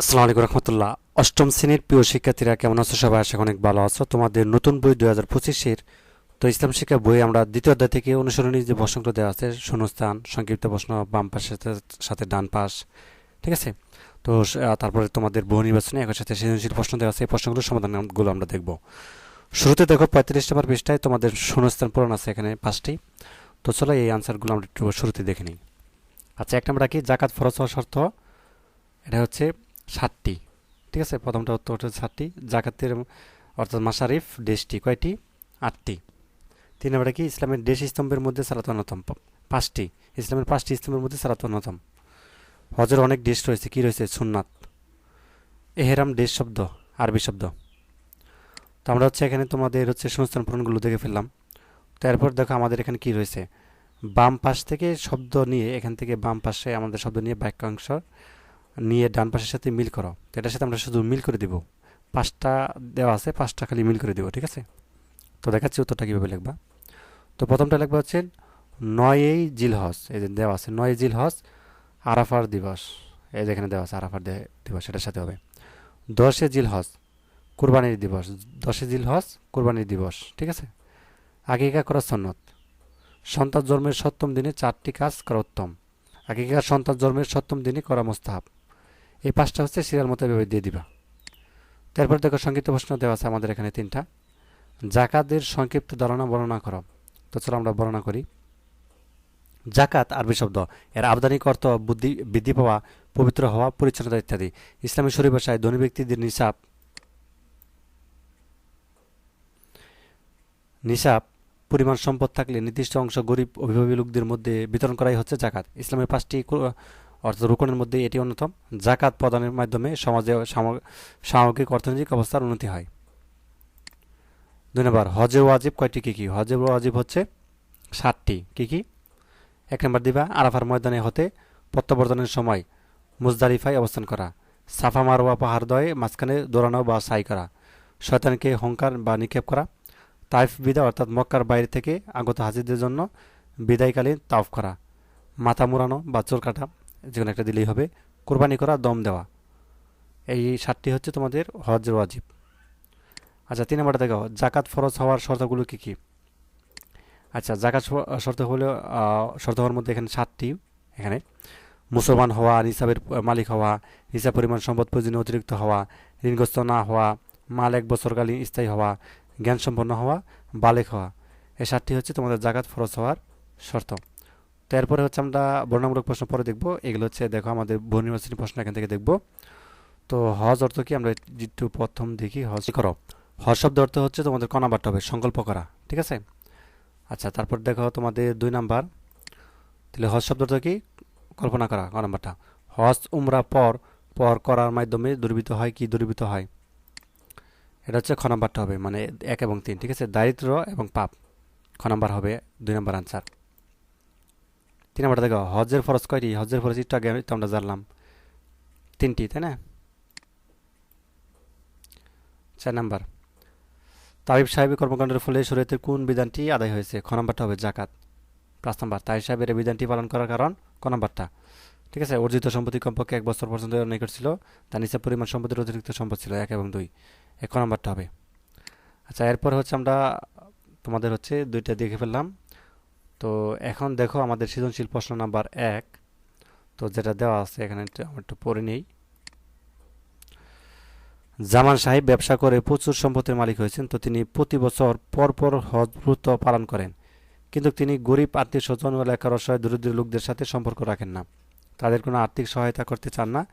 আসসালামু আলাইকুম রহমতুল্লাহ। অষ্টম শ্রেণির প্রিয় শিক্ষার্থীরা কেমন আছো? সবাই করি অনেক ভালো আছো। তোমাদের নতুন বই দুই হাজার পঁচিশের তো ইসলাম শিক্ষা বই আমরা দ্বিতীয় অধ্যায় থেকে অনুসরণী যে প্রশ্নগুলো দেওয়া আছে, শূন্যস্থান, সংক্ষিপ্ত প্রশ্ন, বাম পাশের সাথে- সাথে ডান পাশ। ঠিক আছে? তো তারপরে তোমাদের বহু নির্বাচনে একই সাথে সৃজনশীল প্রশ্ন দেওয়া আছে। এই প্রশ্নগুলোর সমাধানগুলো আমরা দেখব। শুরুতে দেখো পঁয়ত্রিশ নম্বর পৃষ্ঠায় তোমাদের শূন্যস্থান পূরণ আছে এখানে পাঁচটি। তো চলো এই আনসারগুলো আমরা একটু শুরুতে দেখে নিই। আচ্ছা এক নম্বর কি? জাকাত ফরজ হওয়ার শর্ত? এটা হচ্ছে ষাটটি ঠিক আছে? প্রথমটা উত্তর হচ্ছে ষাটটি জাকাতের অর্থাৎ মাসারিফ দেশটি কয়টি? আটটি। তিন নম্বরে কি? ইসলামের দেশ স্তম্ভের মধ্যে সালাত অন্যতম। পাঁচটি। ইসলামের পাঁচটি স্তম্ভের মধ্যে সালাত অন্যতম। হজের অনেক দেশ রয়েছে। কি রয়েছে? সুন্নাত। এহেরাম, দেশ শব্দ, আরবি শব্দ। তো আমরা হচ্ছে এখানে তোমাদের হচ্ছে সংস্থান পূরণগুলো দেখে ফেললাম। তো এরপর দেখো আমাদের এখানে কি রয়েছে? বাম পাশ থেকে শব্দ নিয়ে, এখান থেকে বাম পাশে আমাদের শব্দ নিয়ে বাক্যাংশ নিয়ে ডান পাশের সাথে মিল করো। এটার সাথে আমরা শুধু মিল করে দিব। পাঁচটা দেওয়া আছে, পাঁচটা খালি মিল করে দিব, ঠিক আছে? তো দেখাচ্ছি উত্তরটা কীভাবে লিখবা। তো প্রথমটা লিখবা হচ্ছে নয়ই জিলহজ, এই যে দেওয়া আছে, নয় জিলহজ, আরাফার দিবস। এই যেখানে দেওয়া আছে, আরাফার দিবস, এটার সাথে হবে। দশে জিলহজ, কুরবানির দিবস। দশে জিলহজ, কুরবানির দিবস, ঠিক আছে? আগেকার করা সন্ন্যত। সন্তান জন্মের সপ্তম দিনে চারটি কাজ করা উত্তম। আগেকার সন্তান জন্মের সপ্তম দিনে করা মোস্তাহাব। এই পাঁচটা হচ্ছে সিরিয়াল মতো এভাবে দিয়ে দিবা। তারপর দেখো সংক্ষিপ্ত প্রশ্ন দেওয়া আছে আমাদের এখানে তিনটা। জাকাতের সংক্ষিপ্ত ধারণা বর্ণনা করো। তো চলো আমরা বর্ণনা করি। জাকাত আরবি শব্দ। এর আবদানিক অর্থ বুদ্ধি, বৃদ্ধি পাওয়া, পবিত্র হওয়া, পরিচ্ছন্নতা ইত্যাদি। ইসলামী শরীর ভাষায় ধনী ব্যক্তিদের নিসাব। নিসাব, পরিমাণ সম্পদ থাকলে নির্দিষ্ট অংশ গরিব, অভিভাবী লোকদের মধ্যে বিতরণ করাই হচ্ছে জাকাত। ইসলামের পাঁচটি অর্থাৎ রোকনের মধ্যে এটি অন্যতম। জাকাত প্রদানের মাধ্যমে সমাজে সাম- সামগ্রিক অর্থনৈতিক অবস্থার উন্নতি হয়। দুই নম্বর হজে ওয়াজিব কয়টি, কী কী? হজে ওয়াজিব হচ্ছে ষাটটি কী কী? এক নম্বর দিবা, আরাফার ময়দানে হতে প্রত্যাবর্তনের সময় মুজদারিফায় অবস্থান করা, সাফা মারোয়া পাহাড় দয়ে মাঝখানে দৌড়ানো বা সাই করা, শয়তানকে হংকার বা নিক্ষেপ করা, তাইফ বিদা অর্থাৎ মক্কার বাইরে থেকে আগত হাজিদের জন্য বিদায়কালীন তাফ করা, মাথা মুড়ানো বা চোর কাটা যে কোনো একটা দিলেই হবে। কোরবানি করা, দম দেওয়া। এই সাতটি হচ্ছে তোমাদের হজ ওয়াজিব। আচ্ছা তিন নম্বরটা দেখো। জাকাত ফরজ হওয়ার শর্তগুলো কী কী? আচ্ছা জাকাত শর্ত হলো শর্ত হওয়ার মধ্যে এখানে সাতটি, এখানে। মুসলমান হওয়া, নিসাবের মালিক হওয়া, নিসাব পরিমাণ সম্পদ প্রয়োজনীয় অতিরিক্ত হওয়া, ঋণগ্রস্ত না হওয়া, মাল এক বছরকালীন স্থায়ী হওয়া জ্ঞান সম্পন্ন হওয়া, বালেক হওয়া। এই সাতটি হচ্ছে তোমাদের জাকাত ফরজ হওয়ার শর্ত। তো এরপরে হচ্ছে আমরা বর্ণামূলক প্রশ্ন পরে দেখব। এগুলো হচ্ছে দেখো আমাদের বহু প্রশ্ন এখান থেকে দেখব। তো হজ অর্থ কি? আমরা একটু প্রথম দেখি। হজ করো। হজ শব্দ অর্থ হচ্ছে তোমাদের কণা বাট্টা হবে, সংকল্প করা, ঠিক আছে? আচ্ছা তারপর দেখো তোমাদের দুই নাম্বার। তাহলে হজ শব্দ অর্থ কি? কল্পনা করা ক নাম্বারটা। হজ উমরা পর পর করার মাধ্যমে দুর্বৃত হয় কি দুর্বৃত হয়? এটা হচ্ছে খ নাম্বারটা হবে মানে এক এবং তিন, ঠিক আছে? দারিদ্র এবং পাপ, খ নাম্বার হবে, দুই নাম্বার আনসার তিন নাম্বারটা দেখো হজের ফরজ কয়টি? হজের ফরজ একটু আগে তো আমরা জানলাম। তিনটি, তাই না? চার নাম্বার। তাবিব সাহেবের কর্মকাণ্ডের ফলে শরীয়তের কোন বিধানটি আদায় হয়েছে? খ নাম্বারটা হবে জাকাত। পাঁচ নাম্বার তাই সাহেবের বিধানটি পালন করার কারণ ক নাম্বারটা? ঠিক আছে, অর্জিত সম্পত্তি কমপক্ষে এক বছর পর্যন্ত নিকট ছিল তার নিচে পরিমাণ সম্পত্তির অতিরিক্ত সম্পদ ছিল এক এবং দুই। এক নাম্বারটা হবে। আচ্ছা এরপর হচ্ছে আমরা তোমাদের হচ্ছে দুইটা দেখে ফেললাম। তো এখন দেখো আমাদের সৃজনশীল প্রশ্ন নাম্বার এক। তো যেটা দেওয়া আছে, এখানে আমরা একটু পড়ে নেই। জামান সাহেব ব্যবসা করে প্রচুর সম্পত্তির মালিক হয়েছেন, তো তিনি প্রতি বছর পরপর হজ ব্রত পালন করেন। কিন্তু তিনি গরিব আত্মীয় স্বজন ও এলাকার অসহায় দরিদ্র লোকদের সাথে সম্পর্ক রাখেন না। তাদের কোনো আর্থিক সহায়তা করতে চান না।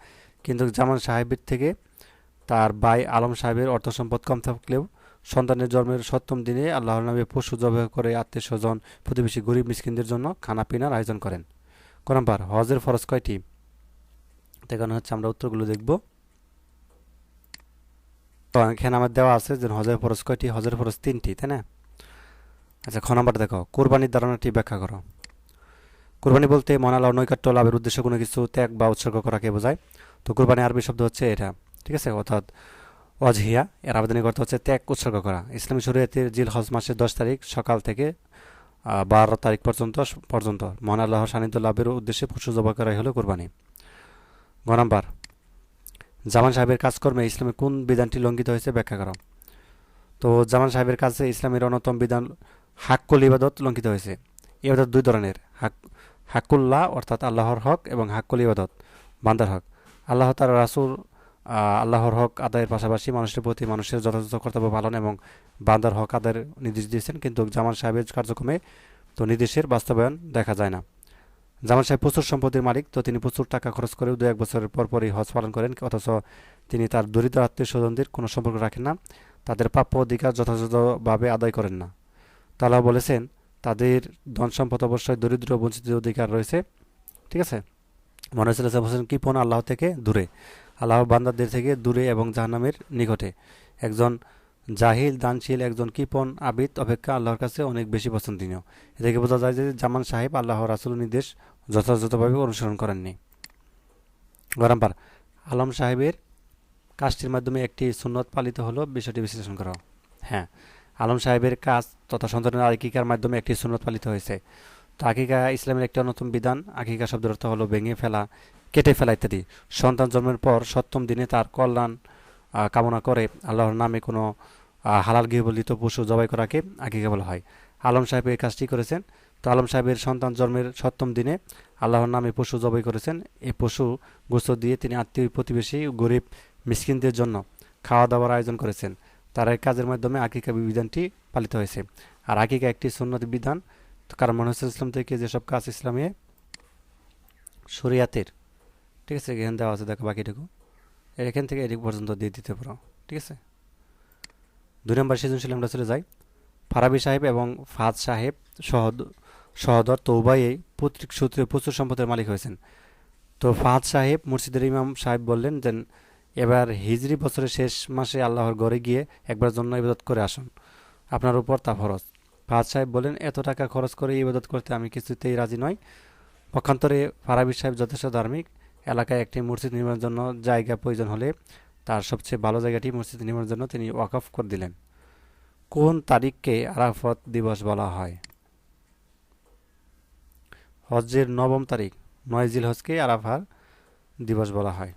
কিন্তু জামান সাহেবের থেকে তার ভাই আলম সাহেবের অর্থ সম্পদ কম থাকলেও সন্তানের জন্মের সপ্তম দিনে আল্লাহর নামে পশু জবাই করে আত্মীয় স্বজন, প্রতিবেশী গরিব মিসকিনদের জন্য খানা পিনার আয়োজন করেন। ক নম্বর হজের ফরজ কয়টি? তো এখানে হচ্ছে, আমরা উত্তরগুলো দেখব। তো এখানে আমার দেওয়া আছে যে হজের ফরজ কয়টি? হজের ফরজ তিনটি, তাই না? আচ্ছা খ নম্বরটা দেখো। কোরবানির ধারণাটি ব্যাখ্যা করো। কোরবানি বলতে মনালা নৈকট্য, লাভের উদ্দেশ্যে কোনো কিছু, ত্যাগ বা উৎসর্গ করাকে বোঝায়? তো কোরবানি আরবি শব্দ হচ্ছে এটা, ঠিক আছে? অর্থাৎ অজহিয়া, এর আবেদনিক অর্থ হচ্ছে ত্যাগ উৎসর্গ করা। ইসলামী শরীয়তের জিল হজ মাসের দশ তারিখ সকাল থেকে বারো তারিখ পর্যন্ত পর্যন্ত। মহান আল্লাহর সান্নিধ্য লাভের উদ্দেশ্যে পশু জবা করাই হলো কোরবানি। গ নাম্বার, জামান সাহেবের কাজকর্মে ইসলামের কোন বিধানটি লঙ্ঘিত হয়েছে ব্যাখ্যা করো। তো জামান সাহেবের কাছে ইসলামের অন্যতম বিধান হাক্কুল ইবাদত লঙ্ঘিত হয়েছে। ইবাদত দুই ধরনের, হাক, হাক্কুল্লাহ অর্থাৎ আল্লাহর হক এবং হাক্কুল ইবাদত, বান্দার হক। আল্লাহ তার রাসুল আল্লাহর হক আদায়ের পাশাপাশি মানুষের প্রতি মানুষের যথাযথ কর্তব্য পালন এবং বান্দার হক আদায়ের নির্দেশ দিয়েছেন। কিন্তু জামান সাহেবের কার্যক্রমে তো নির্দেশের বাস্তবায়ন দেখা যায় না। জামান সাহেব প্রচুর সম্পত্তির মালিক, তো তিনি প্রচুর টাকা খরচ করেও দু এক বছরের পর পরই হজ পালন করেন, অথচ তিনি তার দরিদ্র আত্মীয় স্বজনদের কোনো সম্পর্ক রাখেন না, তাদের প্রাপ্য অধিকার যথাযথভাবে আদায় করেন না। তালা বলেছেন, তাদের ধন সম্পদ অবশ্যই দরিদ্র বঞ্চিত অধিকার রয়েছে, ঠিক আছে? মনে হয়েছিল বলছেন কৃপণ আল্লাহ থেকে দূরে? আল্লাহ বান্দাদের থেকে দূরে এবং জাহান্নামের নিকটে। একজন জাহিল, দানশীল, একজন কৃপণ আবিদ, অপেক্ষা আল্লাহর কাছে অনেক বেশি পছন্দনীয়। এ থেকে বোঝা যায় যে জামান সাহেব আল্লাহ রাসুল নির্দেশ যথাযথভাবে অনুসরণ করেননি। গরমপার আলম সাহেবের কাজটির মাধ্যমে একটি সুন্নত পালিত হলো, বিষয়টি বিশ্লেষণ করা। হ্যাঁ আলম সাহেবের কাজ তথা সন্তানের আকিকার মাধ্যমে একটি সুন্নত পালিত হয়েছে। তো আকিকা ইসলামের একটি অন্যতম বিধান। আকিকা শব্দের অর্থ হলো ভেঙে ফেলা, কেটে ফেলা ইত্যাদি। সন্তান জন্মের পর সপ্তম দিনে তার কল্যাণ কামনা করে আল্লাহর নামে কোনো হালাল গৃহবলিত পশু জবাই করাকে আকিকা বলা হয়। আলম সাহেব এই কাজটি করেছেন। তো আলম সাহেবের সন্তান জন্মের সপ্তম দিনে আল্লাহর নামে পশু জবাই করেছেন। এই পশু গোস্ত দিয়ে তিনি আত্মীয়, প্রতিবেশী, গরিব, মিসকিনদের জন্য খাওয়া দাওয়ার আয়োজন করেছেন। তার এই কাজের মাধ্যমে আকিকা বিধানটি পালিত হয়েছে। আর আকিকা একটি সুন্নত বিধান। কারণ মনে হচ্ছে ইসলাম থেকে যেসব কাজ ইসলামে শরিয়াতের। ঠিক আছে, এখানে দেওয়া আছে, দেখো বাকিটুকু। এখান থেকে এদিক পর্যন্ত দিয়ে দিতে পারো। ঠিক আছে? দুই নম্বর সৃজনশীল আমরা চলে যাই। ফারাবি সাহেব এবং ফাদ সাহেব সহদ সহদর তো উভয়েই পৈতৃক সূত্রে প্রচুর সম্পদের মালিক হয়েছেন। তো ফাহাদ সাহেব, মসজিদের ইমাম সাহেব বললেন যে, এবার হিজরি বছরের শেষ মাসে আল্লাহর ঘরে গিয়ে একবার জন্য ইবাদত করে আসুন। আপনার উপর তা ফরজ। ফাহাদ সাহেব বলেন, এত টাকা খরচ করে ইবাদত করতে আমি কিছুতেই রাজি নয় পক্ষান্তরে ফারাবি সাহেব যথেষ্ট ধার্মিক। এলাকায় একটি মসজিদ নির্মাণের জন্য জায়গা প্রয়োজন হলে তার সবচেয়ে ভালো জায়গাটি মসজিদ নির্মাণের জন্য তিনি ওয়াকফ করে দিলেন। কোন তারিখকে আরাফত দিবস বলা হয়? হজ্জের নবম তারিখ, নয় জিল হজকে আরাফার দিবস বলা হয়।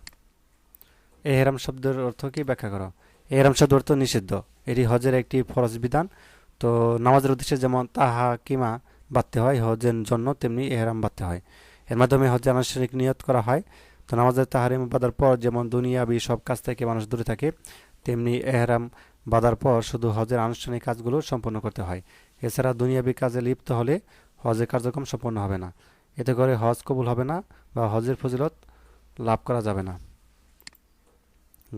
এহেরাম শব্দের অর্থ কি? ব্যাখ্যা করো। এহেরাম শব্দ অর্থ নিষিদ্ধ। এটি হজের একটি ফরজ বিধান। তো নামাজের উদ্দেশ্যে যেমন তাহা কিমা বাঁধতে হয় হজের জন্য তেমনি এহেরাম বাঁধতে হয়। এর মাধ্যমে হজে আনুষ্ঠানিক নিয়ত করা হয়। তো নামাজের তাহারিম বাঁধার পর যেমন দুনিয়াবি সব কাজ থেকে মানুষ দূরে থাকে, তেমনি এহরাম বাঁধার পর শুধু হজের আনুষ্ঠানিক কাজগুলো সম্পন্ন করতে হয়। এছাড়া দুনিয়াবি কাজে লিপ্ত হলে হজের কার্যক্রম সম্পন্ন হবে না। এতে করে হজ কবুল হবে না বা হজের ফজিলত লাভ করা যাবে না।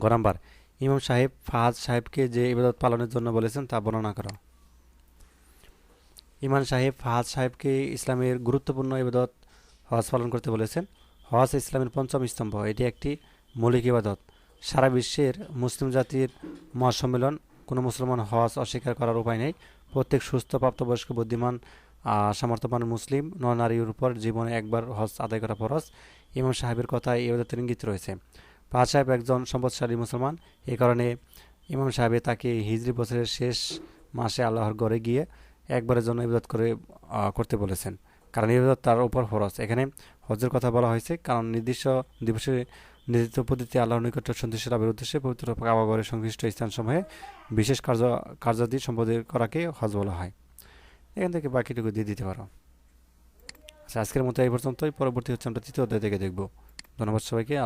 গরামবার ইমাম সাহেব ফাহাদ সাহেবকে যে ইবাদত পালনের জন্য বলেছেন তা বর্ণনা করা। ইমান সাহেব ফাহাদ সাহেবকে ইসলামের গুরুত্বপূর্ণ ইবাদত হজ পালন করতে বলেছেন। হজ ইসলামের পঞ্চম স্তম্ভ, এটি একটি মৌলিক ইবাদত। সারা বিশ্বের মুসলিম জাতির মহাসম্মেলন কোনো মুসলমান হজ অস্বীকার করার উপায় নেই। প্রত্যেক সুস্থ, প্রাপ্তবয়স্ক, বুদ্ধিমান সামর্থ্যবান মুসলিম, নরনারীর উপর জীবনে একবার হজ আদায় করা ফরজ। ইমাম সাহেবের কথায় ইবাদতের ইঙ্গিত রয়েছে। পাঁচ সাহেব একজন সম্পদশালী মুসলমান। এ কারণে ইমাম সাহেবে তাকে হিজরি বছরের শেষ মাসে আল্লাহর গড়ে গিয়ে একবারের জন্য ইবাদত করে করতে বলেছেন। কারণ ইবাদত তার উপর ফরজ। এখানে হজের কথা বলা হয়েছে, কারণ নির্দিষ্ট দিবসে নির্দিষ্ট পদ্ধতি আল্লাহর নিকট সন্তুষ্ট লাভের উদ্দেশ্যে পবিত্র কাবাগরের সংশ্লিষ্ট স্থানসমূহে বিশেষ কার্য, কার্যাদি সম্পাদন করাকে হজ বলা হয়। এখান থেকে বাকিটুকু দিয়ে দিতে পারো। আচ্ছা আজকের মতো এই পর্যন্তই। পরবর্তী হচ্ছে আমরা তৃতীয় অধ্যায় থেকে দেখব। ধন্যবাদ সবাইকে।